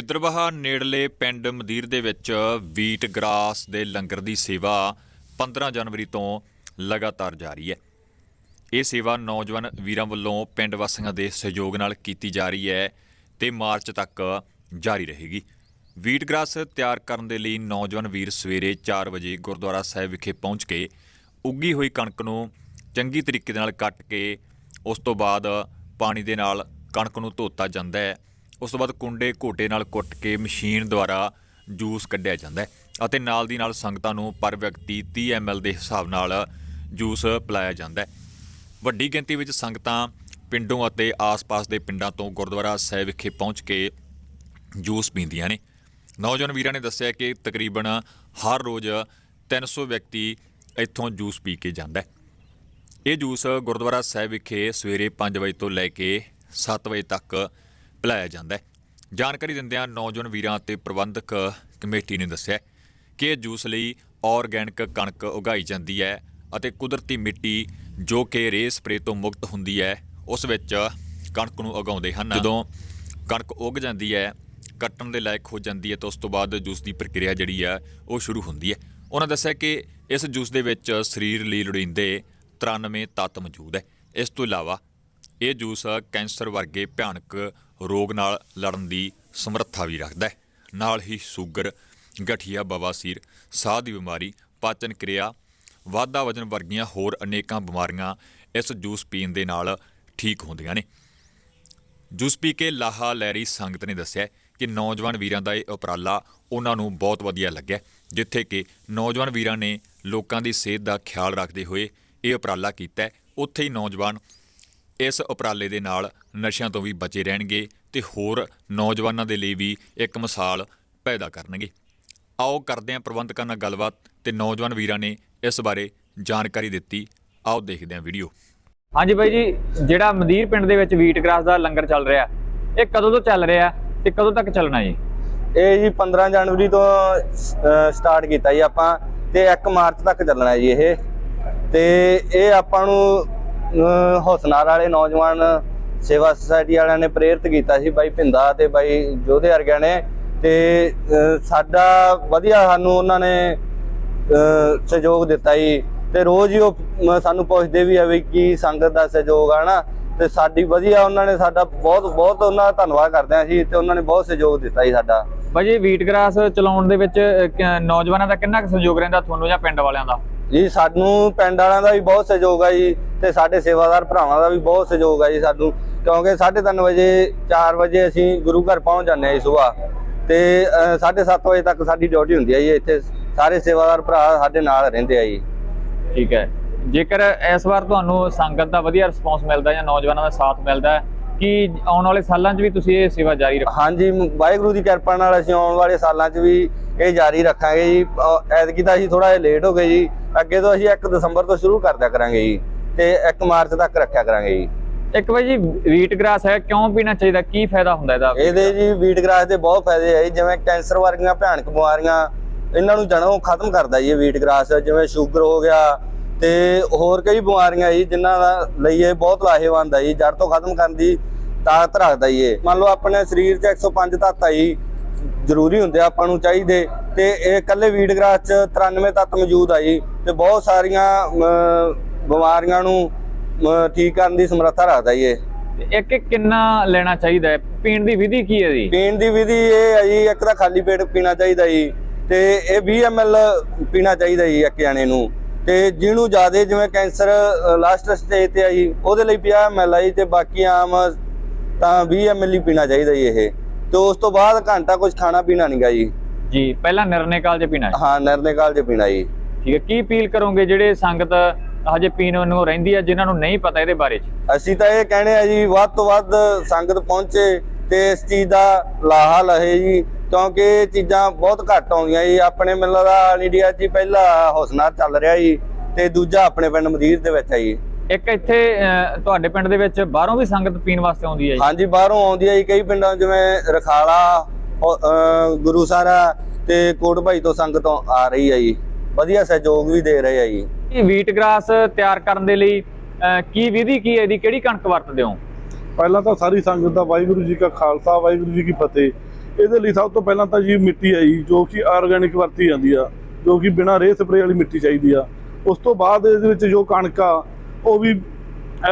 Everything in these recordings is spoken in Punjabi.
ਗਿੱਦੜਬਾਹਾ ਨੇੜਲੇ ਪਿੰਡ ਮਦੀਰ ਦੇ ਵਿੱਚ ਵੀਟ ਗ੍ਰਾਸ ਦੇ ਲੰਗਰ ਦੀ ਸੇਵਾ 15 ਜਨਵਰੀ ਤੋਂ ਲਗਾਤਾਰ ਜਾਰੀ ਹੈ। ਇਹ ਸੇਵਾ ਨੌਜਵਾਨ ਵੀਰਾਂ ਵੱਲੋਂ ਪਿੰਡ ਵਾਸੀਆਂ ਦੇ ਸਹਿਯੋਗ ਨਾਲ ਕੀਤੀ ਜਾ ਰਹੀ ਹੈ ਤੇ ਮਾਰਚ ਤੱਕ ਜਾਰੀ ਰਹੇਗੀ। ਵੀਟ ਗ੍ਰਾਸ ਤਿਆਰ ਕਰਨ ਦੇ ਲਈ ਨੌਜਵਾਨ ਵੀਰ ਸਵੇਰੇ 4 ਵਜੇ ਗੁਰਦੁਆਰਾ ਸਾਹਿਬ ਵਿਖੇ ਪਹੁੰਚ ਕੇ ਉੱਗੀ ਹੋਈ ਕਣਕ ਨੂੰ ਚੰਗੀ ਤਰੀਕੇ ਨਾਲ ਕੱਟ ਕੇ ਉਸ ਤੋਂ ਬਾਅਦ ਪਾਣੀ ਦੇ ਨਾਲ ਕਣਕ ਨੂੰ ਧੋਤਾ ਜਾਂਦਾ ਹੈ। ਉਸ ਤੋਂ ਬਾਅਦ ਕੁੰਡੇ ਘੋਟੇ ਨਾਲ ਕੁੱਟ ਕੇ ਮਸ਼ੀਨ ਦੁਆਰਾ ਜੂਸ ਕੱਢਿਆ ਜਾਂਦਾ ਹੈ ਅਤੇ ਨਾਲ ਦੀ ਨਾਲ ਸੰਗਤਾਂ ਨੂੰ ਪਰ ਵਿਅਕਤੀ 30 ml ਦੇ ਹਿਸਾਬ ਨਾਲ ਜੂਸ ਪਿਲਾਇਆ ਜਾਂਦਾ ਹੈ। ਵੱਡੀ ਗਿਣਤੀ ਵਿੱਚ ਸੰਗਤਾਂ ਪਿੰਡੋਂ ਅਤੇ ਆਸ-ਪਾਸ ਦੇ ਪਿੰਡਾਂ ਤੋਂ ਗੁਰਦੁਆਰਾ ਸਾਹਿਬ ਵਿਖੇ ਪਹੁੰਚ ਕੇ ਜੂਸ ਪੀਂਦੀਆਂ ਨੇ। ਨੌਜਵਾਨ ਵੀਰਾਂ ਨੇ ਦੱਸਿਆ ਕਿ ਤਕਰੀਬਨ ਹਰ ਰੋਜ਼ 300 ਵਿਅਕਤੀ ਇੱਥੋਂ ਜੂਸ ਪੀ ਕੇ ਜਾਂਦਾ ਹੈ। ਇਹ ਜੂਸ ਗੁਰਦੁਆਰਾ ਸਾਹਿਬ ਵਿਖੇ ਸਵੇਰੇ 5 ਵਜੇ ਤੋਂ ਲੈ ਕੇ 7 ਵਜੇ ਤੱਕ ਪਿਲਾਇਆ ਜਾਂਦਾ ਹੈ। ਜਾਣਕਾਰੀ ਦਿੰਦਿਆਂ ਨੌਜਵਾਨ ਵੀਰਾਂ ਅਤੇ ਪ੍ਰਬੰਧਕ ਕਮੇਟੀ ਨੇ ਦੱਸਿਆ ਕਿ ਇਹ ਜੂਸ ਲਈ ਆਰਗੈਨਿਕ ਕਣਕ ਉਗਾਈ ਜਾਂਦੀ ਹੈ ਅਤੇ ਕੁਦਰਤੀ ਮਿੱਟੀ ਜੋ ਕਿ ਰੇ ਸਪਰੇ ਤੋਂ ਮੁਕਤ ਹੁੰਦੀ ਹੈ, ਉਸ ਵਿੱਚ ਕਣਕ ਨੂੰ ਉਗਾਉਂਦੇ ਹਨ। ਜਦੋਂ ਕਣਕ ਉਗ ਜਾਂਦੀ ਹੈ, ਕੱਟਣ ਦੇ ਲਾਇਕ ਹੋ ਜਾਂਦੀ ਹੈ ਤਾਂ ਉਸ ਤੋਂ ਬਾਅਦ ਜੂਸ ਦੀ ਪ੍ਰਕਿਰਿਆ ਜਿਹੜੀ ਹੈ ਉਹ ਸ਼ੁਰੂ ਹੁੰਦੀ ਹੈ। ਉਹਨਾਂ ਦੱਸਿਆ ਕਿ ਇਸ ਜੂਸ ਦੇ ਵਿੱਚ ਸਰੀਰ ਲਈ ਲੋੜੀਂਦੇ 93 ਤੱਤ ਮੌਜੂਦ ਹੈ। ਇਸ ਤੋਂ ਇਲਾਵਾ ਇਹ ਜੂਸ ਕੈਂਸਰ ਵਰਗੇ ਭਿਆਨਕ ਰੋਗ ਨਾਲ ਲੜਨ ਦੀ ਸਮਰੱਥਾ ਵੀ ਰੱਖਦਾ ਹੈ। ਨਾਲ ਹੀ ਸ਼ੂਗਰ, ਗਠੀਆ, ਬਵਾਸੀਰ, ਸਾਹ ਦੀ ਬਿਮਾਰੀ, ਪਾਚਨ ਕਿਰਿਆ, ਵਾਧਾ ਵਜਨ ਵਰਗੀਆਂ ਹੋਰ ਅਨੇਕਾਂ ਬਿਮਾਰੀਆਂ ਇਸ ਜੂਸ ਪੀਣ ਦੇ ਨਾਲ ਠੀਕ ਹੁੰਦੀਆਂ ਨੇ। ਜੂਸ ਪੀ ਕੇ ਲਾਹਾ ਲੈਰੀ ਸੰਗਤ ਨੇ ਦੱਸਿਆ ਕਿ ਨੌਜਵਾਨ ਵੀਰਾਂ ਦਾ ਇਹ ਉਪਰਾਲਾ ਉਹਨਾਂ ਨੂੰ ਬਹੁਤ ਵਧੀਆ ਲੱਗਿਆ, ਜਿੱਥੇ ਕਿ ਨੌਜਵਾਨ ਵੀਰਾਂ ਨੇ ਲੋਕਾਂ ਦੀ ਸਿਹਤ ਦਾ ਖਿਆਲ ਰੱਖਦੇ ਹੋਏ ਇਹ ਉਪਰਾਲਾ ਕੀਤਾ ਉੱਥੇ ਹੀ ਨੌਜਵਾਨ ਇਸ ਉਪਰਾਲੇ ਦੇ ਨਾਲ ਨਸ਼ਿਆਂ ਤੋਂ ਵੀ ਬਚੇ ਰਹਿਣਗੇ ਤੇ ਹੋਰ ਨੌਜਵਾਨਾਂ ਦੇ ਲਈ ਵੀ ਇੱਕ ਮਿਸਾਲ ਪੈਦਾ ਕਰਨਗੇ। ਆਓ ਕਰਦੇ ਹਾਂ ਪ੍ਰਬੰਧਕਾਂ ਨਾਲ ਗੱਲਬਾਤ ਤੇ ਨੌਜਵਾਨ ਵੀਰਾਂ ਨੇ ਇਸ ਬਾਰੇ ਜਾਣਕਾਰੀ ਦਿੱਤੀ। ਆਓ ਦੇਖਦੇ ਹਾਂ ਵੀਡੀਓ। ਹਾਂਜੀ ਬਾਈ ਜੀ ਜਿਹੜਾ ਮਦੀਰ ਪਿੰਡ ਦੇ ਵਿੱਚ ਵੀਟ ਗ੍ਰਾਸ ਦਾ ਲੰਗਰ ਚੱਲ ਰਿਹਾ ਇਹ ਕਦੋਂ ਤੋਂ ਚੱਲ ਰਿਹਾ ਤੇ ਕਦੋਂ ਤੱਕ ਚੱਲਣਾ ਜੀ? ਇਹ ਜੀ 15 ਜਨਵਰੀ ਤੋਂ ਸਟਾਰਟ ਕੀਤਾ ਜੀ ਆਪਾਂ ਤੇ 1 ਮਾਰਚ ਤੱਕ ਚੱਲਣਾ ਜੀ ਇਹ। ਤੇ ਇਹ ਆਪਾਂ ਨੂੰ ਹੌਸਨਾਰ ਵਾਲੇ ਨੌਜਵਾਨ ਸੇਵਾ ਸੁਸਾਇਟੀ ਵਾਲਿਆਂ ਨੇ ਪ੍ਰੇਰਿਤ ਕੀਤਾ ਸੀ ਬਾਈ ਭਿੰਦਾ ਤੇ ਬਾਈ ਜੋਧੇ ਵਰਗਿਆਂ ਨੇ ਤੇ ਸਾਡਾ ਵਧੀਆ ਸਾਨੂੰ ਉਹਨਾਂ ਨੇ ਸਹਿਯੋਗ ਦਿੱਤਾ ਜੀ। ਤੇ ਰੋਜ਼ ਹੀ ਉਹ ਸਾਨੂੰ ਪੁੱਛਦੇ ਵੀ ਆ ਵੀ ਕੀ ਸੰਗਤ ਦਾ ਸਹਿਯੋਗ ਆ ਨਾ। ਤੇ ਸਾਡੀ ਵਧੀਆ ਉਹਨਾਂ ਨੇ ਸਾਡਾ ਬਹੁਤ ਬਹੁਤ ਉਹਨਾਂ ਦਾ ਧੰਨਵਾਦ ਕਰਦੇ ਹਾਂ ਅਸੀਂ ਤੇ ਉਹਨਾਂ ਨੇ ਬਹੁਤ ਸਹਿਯੋਗ ਦਿੱਤਾ ਜੀ ਸਾਡਾ। ਬਾਈ ਜੀ ਵੀਟ ਗ੍ਰਾਸ ਚਲਾਉਣ ਦੇ ਵਿੱਚ ਨੌਜਵਾਨਾਂ ਦਾ ਕਿੰਨਾ ਕੁ ਸਹਿਯੋਗ ਰਹਿੰਦਾ ਤੁਹਾਨੂੰ ਜਾਂ ਪਿੰਡ ਵਾਲਿਆਂ ਦਾ? ਜੀ ਸਾਨੂੰ ਪਿੰਡ ਵਾਲਿਆਂ ਦਾ ਵੀ ਬਹੁਤ ਸਹਿਯੋਗ ਆ ਜੀ। ਤੇ ਸਾਡੇ ਸੇਵਾਦਾਰ ਭਰਾਵਾਂ ਦਾ ਵੀ ਬਹੁਤ ਸਹਿਯੋਗ ਆ ਜੀ ਸਾਨੂੰ ਕਿਉਂਕਿ 3:30 ਵਜੇ 4 ਵਜੇ ਅਸੀਂ ਗੁਰੂ ਘਰ ਪਹੁੰਚ ਜਾਂਦੇ ਆ ਜੀ ਸਵੇਰ ਤੇ 7:30 ਵਜੇ ਤੱਕ ਸਾਡੀ ਡਿਊਟੀ ਹੁੰਦੀ ਹੈ ਜੀ ਇੱਥੇ। ਸਾਰੇ ਸੇਵਾਦਾਰ ਭਰਾ ਸਾਡੇ ਨਾਲ ਰਹਿੰਦੇ ਆ ਜੀ। ਠੀਕ ਹੈ। ਜੇਕਰ ਇਸ ਵਾਰ ਤੁਹਾਨੂੰ ਸੰਗਤ ਦਾ ਵਧੀਆ ਰਿਸਪੌਂਸ ਮਿਲਦਾ ਜਾਂ ਨੌਜਵਾਨਾਂ ਦਾ ਸਾਥ ਮਿਲਦਾ ਹੈ, ਕਿ ਆਉਣ ਵਾਲੇ ਸਾਲਾਂ 'ਚ ਵੀ ਤੁਸੀਂ ਇਹ ਸੇਵਾ ਜਾਰੀ ਰੱਖੋ ਹਾਂਜੀ ਵਾਹਿਗੁਰੂ ਦੀ ਕਿਰਪਾ ਨਾਲ ਅਸੀਂ ਆਉਣ ਵਾਲੇ ਸਾਲਾਂ 'ਚ ਵੀ ਇਹ ਜਾਰੀ ਰੱਖਾਂਗੇ ਜੀ। ਐਤਕੀ ਤਾਂ ਅਸੀਂ ਥੋੜਾ ਜਿਹਾ ਲੇਟ ਹੋ ਗਏ ਜੀ। ਅੱਗੇ ਤੋਂ ਅਸੀਂ 1 ਦਸੰਬਰ ਤੋਂ ਸ਼ੁਰੂ ਕਰ ਦਿਆ ਕਰਾਂਗੇ ਜੀ। ਤੇ 1 ਮਾਰਚ ਤੱਕ ਰੱਖਿਆ ਕਰਾਂਗੇ ਜੀ। ਇੱਕ ਬਾਈ ਜੀ ਵੀਟ ਗ੍ਰਾਸ ਹੈ ਕਿਉਂ ਪੀਣਾ ਚਾਹੀਦਾ? ਕੀ ਫਾਇਦਾ ਹੁੰਦਾ ਇਹਦਾ? ਇਹਦੇ ਜੀ ਵੀਟ ਗ੍ਰਾਸ ਦੇ ਬਹੁਤ ਫਾਇਦੇ ਜੀ ਜਿਵੇਂ ਕੈਂਸਰ ਵਰਗੀਆਂ ਭਿਆਨਕ ਬਿਮਾਰੀਆਂ ਇਹਨਾਂ ਨੂੰ ਜੜੋਂ ਖਤਮ ਕਰਦਾ ਜੀ ਇਹ ਵੀਟ ਗ੍ਰਾਸ ਜਿਵੇਂ ਸ਼ੂਗਰ ਹੋ ਗਿਆ ਤੇ ਹੋਰ ਕਈ ਬਿਮਾਰੀਆਂ ਜੀ ਜਿਨ੍ਹਾਂ ਦਾ ਲਈ ਇਹ ਬਹੁਤ ਲਾਹੇਵੰਦ ਹੈ ਜੀ ਜੜ ਤੋਂ ਖਤਮ ਕਰਨ ਦੀ ਤਾਕਤ ਰੱਖਦਾ ਜੀ ਇਹ। ਮੰਨ ਲਓ ਆਪਣੇ ਸਰੀਰ 'ਚ 105 ਤੱਤ ਆ ਜੀ ਜ਼ਰੂਰੀ ਹੁੰਦੇ ਆਪਾਂ ਨੂੰ ਚਾਹੀਦੇ ਤੇ ਇਹ ਇਕੱਲੇ ਵੀਟ ਗ੍ਰਾਸ 'ਚ 93 ਤੱਤ ਮੌਜੂਦ ਆ ਜੀ ਤੇ ਬਹੁਤ ਸਾਰੀਆਂ ਬਿਮਾਰੀਆਂ ਨੂੰ ਠੀਕ ਕਰਨ ਦੀ ਸਮਰੱਥਾ ਰੱਖਦਾ ਜੀ ਇਹ। ਇੱਕ ਇੱਕ ਕਿੰਨਾ ਲੈਣਾ ਚਾਹੀਦਾ ਹੈ? ਪੀਣ ਦੀ ਵਿਧੀ ਕੀ ਹੈ ਜੀ? ਪੀਣ ਦੀ ਵਿਧੀ ਇਹ ਹੈ ਜੀ ਇੱਕ ਤਾਂ ਖਾਲੀ ਪੇਟ ਪੀਣਾ ਚਾਹੀਦਾ ਜੀ ਤੇ ਇਹ 20 ml ਪੀਣਾ ਚਾਹੀਦਾ ਜੀ ਇੱਕ ਜਾਣੇ ਨੂੰ। ਤੇ ਜਿਹਨੂੰ ਜ਼ਿਆਦਾ ਜਿਵੇਂ ਕੈਂਸਰ ਲਾਸਟ ਸਟੇਜ ਤੇ ਆ ਜੀ ਉਹਦੇ ਲਈ 50 ml ਆ ਜੀ ਤੇ ਬਾਕੀ ਆਮ ਤਾਂ 20 ml ਹੀ ਪੀਣਾ ਚਾਹੀਦਾ ਜੀ ਇਹ। ਤੇ ਉਸ ਤੋਂ ਬਾਅਦ ਘੰਟਾ ਕੁਝ ਖਾਣਾ ਪੀਣਾ ਨਹੀਂਗਾ ਜੀ। ਜੀ ਪਹਿਲਾਂ ਨਿਰਣੇ ਕਾਲ 'ਚ ਪੀਣਾ ਹੈ? ਹਾਂ ਨਿਰਣੇ ਕਾਲ 'ਚ ਪੀਣਾ ਜੀ। ਠੀਕ ਹੈ ਕੀ ਅਪੀਲ ਕਰੋਗੇ ਜਿਹੜੇ ਸੰਗਤ ਹਜੇ ਪੀਣ ਨੂੰ ਰਹਿੰਦੀ ਹੈ ਜਿਨ੍ਹਾਂ ਨੂੰ ਨਹੀਂ ਪਤਾ ਇਹਦੇ ਬਾਰੇ 'ਚ। ਅਸੀਂ ਤਾਂ ਇਹ ਕਹਿੰਦੇ ਆ ਜੀ ਵੱਧ ਤੋਂ ਵੱਧ ਸੰਗਤ ਪਹੁੰਚੇ ਤੇ ਇਸ ਚੀਜ਼ ਦਾ ਲਾਹਾ ਲਹੇ ਜੀ ਕਿਉਂਕਿ ਇਹ ਚੀਜ਼ਾਂ ਬਹੁਤ ਘੱਟ ਆਉਂਦੀਆਂ ਜੀ। ਆਪਣੇ ਲੱਗਦਾ ਆਲ ਇੰਡੀਆ 'ਚ ਪਹਿਲਾ ਹੌਸਨਾ ਚੱਲ ਰਿਹਾ ਜੀ ਤੇ ਦੂਜਾ ਆਪਣੇ ਪਿੰਡ ਮਦੀਰ ਦੇ ਵਿੱਚ ਹੈ ਜੀ। ਇੱਕ ਇੱਥੇ ਤੁਹਾਡੇ ਪਿੰਡ ਦੇ ਵਿੱਚ ਬਾਹਰੋਂ ਵੀ ਸੰਗਤ ਪੀਣ ਵਾਸਤੇ ਆਉਂਦੀ ਹੈ ਜੀ? ਹਾਂਜੀ ਬਾਹਰੋਂ ਆਉਂਦੀ ਹੈ ਜੀ। ਕਈ ਪਿੰਡਾਂ ਜਿਵੇਂ ਰਖਾਲਾ ਗੁਰੂ ਸਾਰਾ ਤੇ ਕੋਟ ਭਾਈ ਤੋਂ ਸੰਗਤ ਆ ਰਹੀ ਹੈ ਜੀ। ਵਧੀਆ ਸਹਿਯੋਗ ਵੀ ਦੇ ਰਹੇ ਆ ਜੀ। ਇਹ ਵੀਟ ਗ੍ਰਾਸ ਤਿਆਰ ਕਰਨ ਦੇ ਲਈ ਕੀ ਵਿਧੀ ਕੀ ਹੈ ਇਹਦੀ? ਕਿਹੜੀ ਕਣਕ ਵਰਤਦੇ ਹੋ? ਪਹਿਲਾਂ ਤਾਂ ਸਾਰੀ ਸੰਗਤ ਦਾ ਵਾਹਿਗੁਰੂ ਜੀ ਕਾ ਖਾਲਸਾ, ਵਾਹਿਗੁਰੂ ਜੀ ਕੀ ਫਤਿਹ। ਇਹਦੇ ਲਈ ਸਭ ਤੋਂ ਪਹਿਲਾਂ ਤਾਂ ਜੀ ਮਿੱਟੀ ਹੈ ਜੀ, ਜੋ ਕਿ ਆਰਗੈਨਿਕ ਵਰਤੀ ਜਾਂਦੀ ਆ, ਜੋ ਕਿ ਬਿਨਾਂ ਰੇਹ ਸਪਰੇਅ ਵਾਲੀ ਮਿੱਟੀ ਚਾਹੀਦੀ ਆ। ਉਸ ਤੋਂ ਬਾਅਦ ਇਹਦੇ ਵਿੱਚ ਜੋ ਕਣਕ ਆ, ਉਹ ਵੀ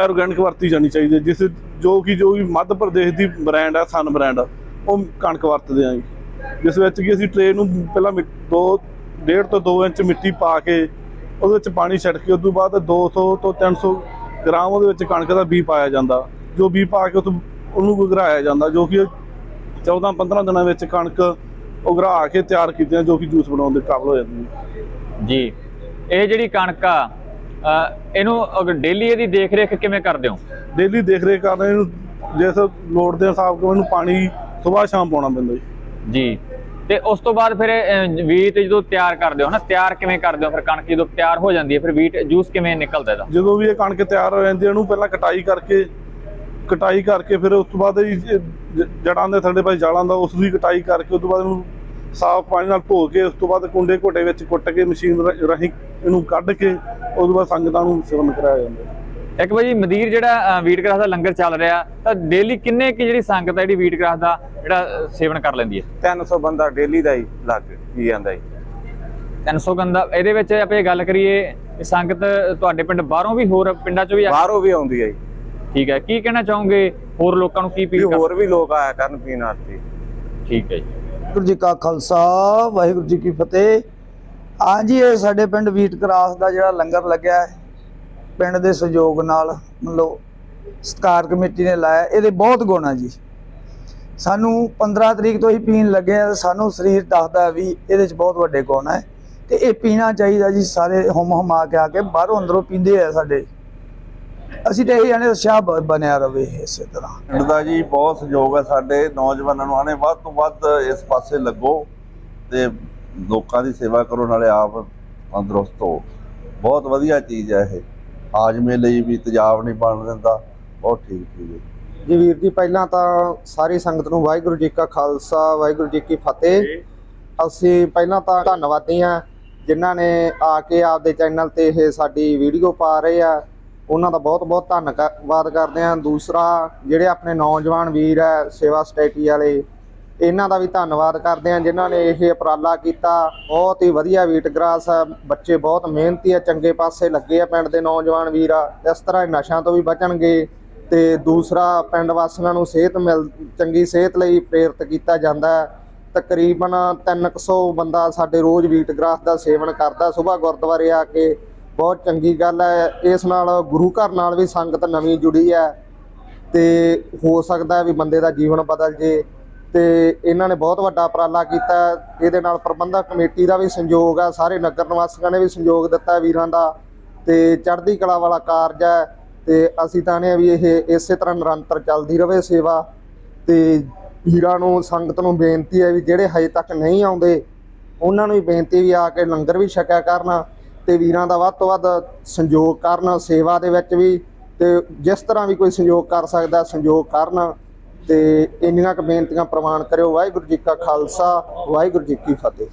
ਆਰਗੈਨਿਕ ਵਰਤੀ ਜਾਣੀ ਚਾਹੀਦੀ ਹੈ ਜਿਸ ਜੋ ਕਿ ਜੋ ਵੀ ਮੱਧ ਪ੍ਰਦੇਸ਼ ਦੀ ਬ੍ਰਾਂਡ ਹੈ ਸਨ ਬ੍ਰਾਂਡ ਉਹ ਕਣਕ ਵਰਤਦੇ ਆ ਜੀ। ਜਿਸ ਵਿੱਚ ਕਿ ਅਸੀਂ ਟ੍ਰੇ ਨੂੰ ਪਹਿਲਾਂ ਮਿ- ਦੋ, ਡੇਢ ਤੋਂ 2 ਇੰਚ ਮਿੱਟੀ ਪਾ ਕੇ ਉਹਦੇ ਵਿੱਚ ਪਾਣੀ ਛਿੜਕ ਕੇ ਉਸ ਤੋਂ ਬਾਅਦ 200 ਤੋਂ 300 ਗ੍ਰਾਮ ਉਹਦੇ ਵਿੱਚ ਕਣਕ ਦਾ ਬੀਜ ਪਾਇਆ ਜਾਂਦਾ। ਜੋ ਬੀਜ ਪਾ ਕੇ ਉਹਨੂੰ ਗੁਗਰਾਇਆ ਜਾਂਦਾ ਜੋ ਕਿ 14 15 ਦਿਨਾਂ ਵਿੱਚ ਕਣਕ ਉਗਰਾ ਕੇ ਤਿਆਰ ਕੀਤੀਆਂ ਜੋ ਕਿ ਜੂਸ ਬਣਾਉਣ ਦੇ ਕਾਬਲ ਹੋ ਜਾਂਦੀ ਹੈ। ਜੀ। ਇਹ ਜਿਹੜੀ ਕਣਕ ਆ ਇਹਨੂੰ ਡੇਲੀ ਇਹਦੀ ਦੇਖ ਰੇਖ ਕਿਵੇਂ ਕਰਦੇ ਹੋ? ਡੇਲੀ ਦੇਖ ਰੇਖ ਕਰਦੇ ਇਹਨੂੰ ਜਿਸ ਲੋੜ ਦੇ ਹਿਸਾਬ ਨਾਲ ਇਹਨੂੰ ਪਾਣੀ ਸਵੇਰ ਸ਼ਾਮ ਪਾਉਣਾ ਪੈਂਦਾ ਜੀ। ਜੀ। ਤੇ ਉਸ ਤੋਂ ਬਾਅਦ ਫਿਰ ਵੀਟ ਜਦੋਂ ਤਿਆਰ ਕਰਦੇ ਹੋ ਨਾ, ਤਿਆਰ ਕਿਵੇਂ ਕਰਦੇ ਹੋ ਫਿਰ ਕਣਕ ਜਦੋਂ ਤਿਆਰ ਹੋ ਜਾਂਦੀ ਹੈ, ਫਿਰ ਵੀਟ ਜੂਸ ਕਿਵੇਂ ਨਿਕਲਦਾ ਇਹਦਾ ਜਦੋਂ ਵੀ ਇਹ ਕਣਕ ਤਿਆਰ ਹੋ ਜਾਂਦੀ ਹੈ, ਇਹਨੂੰ ਪਹਿਲਾਂ ਕਟਾਈ ਕਰਕੇ ਕਟਾਈ ਕਰਕੇ ਫਿਰ ਉਸ ਤੋਂ ਬਾਅਦ ਇਹ ਜੜਾਂ ਦੇ ਥੱਲੇ ਪਾਸੇ ਜਾਲਾਂ ਦਾ ਉਸ ਦੀ ਕਟਾਈ ਕਰਕੇ ਉਸ ਤੋਂ ਬਾਅਦ ਇਹਨੂੰ ਸਾਫ਼ ਪਾਣੀ ਨਾਲ ਧੋ ਕੇ ਉਸ ਤੋਂ ਬਾਅਦ ਕੁੰਡੇ ਘੋਟੇ ਵਿੱਚ ਕੁੱਟ ਕੇ ਮਸ਼ੀਨ ਰਾਹੀਂ ਇਹਨੂੰ ਕੱਢ ਕੇ ਉਸ ਤੋਂ ਬਾਅਦ ਸੰਗਤਾਂ ਨੂੰ ਸੇਵਨ ਕਰਾਇਆ ਜਾਂਦਾ ਹੈ। ਇੱਕ ਭਾਜੀ ਮਦੀਰ ਜਿਹੜਾ ਵੀਟ ਗ੍ਰਾਸ ਦਾ ਲੰਗਰ ਚੱਲ ਰਿਹਾ ਤਾਂ ਡੇਲੀ ਕਿੰਨੇ ਕੀ ਜਿਹੜੀ ਸੰਗਤ ਹੈ ਜਿਹੜੀ ਵੀਟ ਗ੍ਰਾਸ ਦਾ ਜਿਹੜਾ ਸੇਵਨ ਕਰ ਲੈਂਦੀ ਹੈ? 300 ਬੰਦਾ ਡੇਲੀ ਦਾ ਹੀ ਲੱਗ ਹੀ ਜਾਂਦਾ ਜੀ। 300 ਗੰਦਾ ਇਹਦੇ ਵਿੱਚ ਆਪਾਂ ਇਹ ਗੱਲ ਕਰੀਏ ਸੰਗਤ ਤੁਹਾਡੇ ਪਿੰਡ ਬਾਹਰੋਂ ਵੀ ਹੋਰ ਪਿੰਡਾਂ ਚੋਂ ਵੀ ਬਾਹਰੋਂ ਵੀ ਆਉਂਦੀ ਹੈ ਜੀ। ਠੀਕ ਹੈ ਕੀ ਕਹਿਣਾ ਚਾਹੋਗੇ? ਹੋਰ ਲੋਕਾਂ ਨੂੰ ਕੀ ਕਰ ਹੋਰ ਵੀ ਲੋਕ ਆਇਆ ਕਰਨ ਪੀਣ ਵਾਸਤੇ। ਠੀਕ ਹੈ ਜੀ। ਵਾਹਿਗੁਰੂ ਜੀ ਕਾ ਖਾਲਸਾ ਵਾਹਿਗੁਰੂ ਜੀ ਕੀ ਫਤਿਹ। ਹਾਂਜੀ ਇਹ ਸਾਡੇ ਪਿੰਡ ਵੀਟ ਕਰਾਸ ਦਾ ਜਿਹੜਾ ਲੰਗਰ ਲੱਗਿਆ ਹੈ ਪਿੰਡ ਦੇ ਸਹਿਯੋਗ ਨਾਲ, ਮਤਲਬ ਸਤਕਾਰ ਕਮੇਟੀ ਨੇ ਲਾਇਆ, ਇਹਦੇ ਬਹੁਤ ਗੁਣ ਆ ਜੀ। ਸਾਨੂੰ 15 ਤਰੀਕ ਤੋਂ ਹੀ ਪੀਣ ਲੱਗੇ ਆ, ਸਾਨੂੰ ਸਰੀਰ ਦੱਸਦਾ ਵੀ ਇਹਦੇ ਚ ਬਹੁਤ ਵੱਡੇ ਗੁਣ ਹੈ ਤੇ ਇਹ ਪੀਣਾ ਚਾਹੀਦਾ ਜੀ, ਸਾਰੇ ਹਮ ਹਮਾ ਕੇ ਆ ਕੇ, ਬਾਹਰੋਂ ਅੰਦਰੋਂ ਪੀਂਦੇ ਆ ਸਾਡੇ। ਅਸੀਂ ਤੇ ਇਹ ਜਾਣੇ ਉਤਸ਼ਾਹ ਬਣਿਆ ਰਵੇ ਇਸੇ ਤਰ੍ਹਾਂ। ਪਿੰਡ ਦਾ ਜੀ ਬਹੁਤ ਸਹਿਯੋਗ ਹੈ ਸਾਡੇ ਨੌਜਵਾਨਾਂ ਨੂੰ, ਆਣੇ ਵੱਧ ਤੋਂ ਵੱਧ ਇਸ ਪਾਸੇ ਲੱਗੋ ਤੇ ਲੋਕਾਂ ਦੀ ਸੇਵਾ ਕਰੋ, ਨਾਲੇ ਆਪ ਤੰਦਰੁਸਤ ਹੋ। ਬਹੁਤ ਵਧੀਆ ਚੀਜ਼ ਹੈ ਇਹ। ਹਾਜ਼ਮੇ ਲਈ ਵੀ ਤੇਜ਼ਾਬ ਨਹੀਂ ਬਣ ਦਿੰਦਾ ਬਹੁਤ ਠੀਕ ਹੈ ਜੀ। ਵੀਰ ਜੀ ਪਹਿਲਾਂ ਤਾਂ ਸਾਰੀ ਸੰਗਤ ਨੂੰ ਵਾਹਿਗੁਰੂ ਜੀ ਕਾ ਖਾਲਸਾ ਵਾਹਿਗੁਰੂ ਜੀ ਕੀ ਫਤਿਹ। ਅਸੀਂ ਪਹਿਲਾਂ ਤਾਂ ਧੰਨਵਾਦੀ ਹਾਂ ਜਿਨ੍ਹਾਂ ਨੇ ਆ ਕੇ ਆਪਦੇ ਚੈਨਲ ਤੇ ਇਹ ਸਾਡੀ ਵੀਡੀਓ ਪਾ ਰਹੇ ਆ। ਉਹਨਾਂ ਦਾ ਬਹੁਤ ਬਹੁਤ ਧੰਨਵਾਦ ਕਰਦੇ ਹਾਂ। ਦੂਸਰਾ ਜਿਹੜੇ ਆਪਣੇ ਨੌਜਵਾਨ ਵੀਰ ਹੈ ਸੇਵਾ ਸਟੇਟੀ ਵਾਲੇ ਇਹਨਾਂ ਦਾ ਵੀ ਧੰਨਵਾਦ ਕਰਦੇ ਹਾਂ ਜਿਨ੍ਹਾਂ ਨੇ ਇਹ ਉਪਰਾਲਾ ਕੀਤਾ। ਬਹੁਤ ਹੀ ਵਧੀਆ ਵੀਟ ਗ੍ਰਾਸ ਹੈ ਬੱਚੇ ਬਹੁਤ ਮਿਹਨਤੀ ਆ, ਚੰਗੇ ਪਾਸੇ ਲੱਗੇ ਆ ਪਿੰਡ ਦੇ ਨੌਜਵਾਨ ਵੀਰ ਆ। ਇਸ ਤਰ੍ਹਾਂ ਨਸ਼ਿਆਂ ਤੋਂ ਵੀ ਬਚਣਗੇ ਤੇ ਦੂਸਰਾ ਪਿੰਡ ਵਾਸੀਆਂ ਨੂੰ ਸਿਹਤ ਮਿਲ, ਚੰਗੀ ਸਿਹਤ ਲਈ ਪ੍ਰੇਰਿਤ ਕੀਤਾ ਜਾਂਦਾ ਹੈ। ਤਕਰੀਬਨ 300 ਬੰਦਾ ਸਾਡੇ ਰੋਜ਼ ਵੀਟ ਗ੍ਰਾਸ ਦਾ ਸੇਵਨ ਕਰਦਾ ਸਵੇਰ ਗੁਰਦੁਆਰੇ ਆ ਕੇ। ਬਹੁਤ ਚੰਗੀ ਗੱਲ ਹੈ। ਇਸ ਨਾਲ ਗੁਰੂ ਘਰ ਨਾਲ ਵੀ ਸੰਗਤ ਨਵੀਂ ਜੁੜੀ ਹੈ ਤੇ ਹੋ ਸਕਦਾ ਵੀ ਬੰਦੇ ਦਾ ਜੀਵਨ ਬਦਲ ਜੇ। ਤੇ ਇਹਨਾਂ ਨੇ ਬਹੁਤ ਵੱਡਾ ਉਪਰਾਲਾ ਕੀਤਾ। ਇਹਦੇ ਨਾਲ ਪ੍ਰਬੰਧਕ ਕਮੇਟੀ ਦਾ ਵੀ ਸੰਯੋਗ ਹੈ ਸਾਰੇ ਨਗਰ ਨਿਵਾਸੀਆਂ ਨੇ ਵੀ ਸੰਯੋਗ ਦਿੱਤਾ ਵੀਰਾਂ ਦਾ। ਤੇ ਚੜ੍ਹਦੀ ਕਲਾ ਵਾਲਾ ਕਾਰਜ ਹੈ ਤੇ ਅਸੀਂ ਚਾਹੁੰਦੇ ਹਾਂ ਵੀ ਇਹ ਇਸੇ ਤਰ੍ਹਾਂ ਨਿਰੰਤਰ ਚੱਲਦੀ ਰਹੇ ਸੇਵਾ। ਤੇ ਵੀਰਾਂ ਨੂੰ, ਸੰਗਤ ਨੂੰ ਬੇਨਤੀ ਹੈ ਵੀ ਜਿਹੜੇ ਹਜੇ ਤੱਕ ਨਹੀਂ ਆਉਂਦੇ, ਉਹਨਾਂ ਨੂੰ ਵੀ ਬੇਨਤੀ ਵੀ ਆ ਕੇ ਲੰਗਰ ਵੀ ਛਕਿਆ ਕਰਨ ਤੇ ਵੀਰਾਂ ਦਾ ਵੱਧ ਤੋਂ ਵੱਧ ਸੰਯੋਗ ਕਰਨ ਸੇਵਾ ਦੇ ਵਿੱਚ ਵੀ। ਤੇ ਜਿਸ ਤਰ੍ਹਾਂ ਵੀ ਕੋਈ ਸੰਯੋਗ ਕਰ ਸਕਦਾ, ਸੰਯੋਗ ਕਰਨ। ਤੇ ਇੰਨੀਆਂ ਕੁ ਬੇਨਤੀਆਂ ਪ੍ਰਵਾਨ ਕਰਿਓ। ਵਾਹਿਗੁਰੂ ਜੀ ਕਾ ਖਾਲਸਾ ਵਾਹਿਗੁਰੂ ਜੀ ਕੀ ਫਤਿਹ।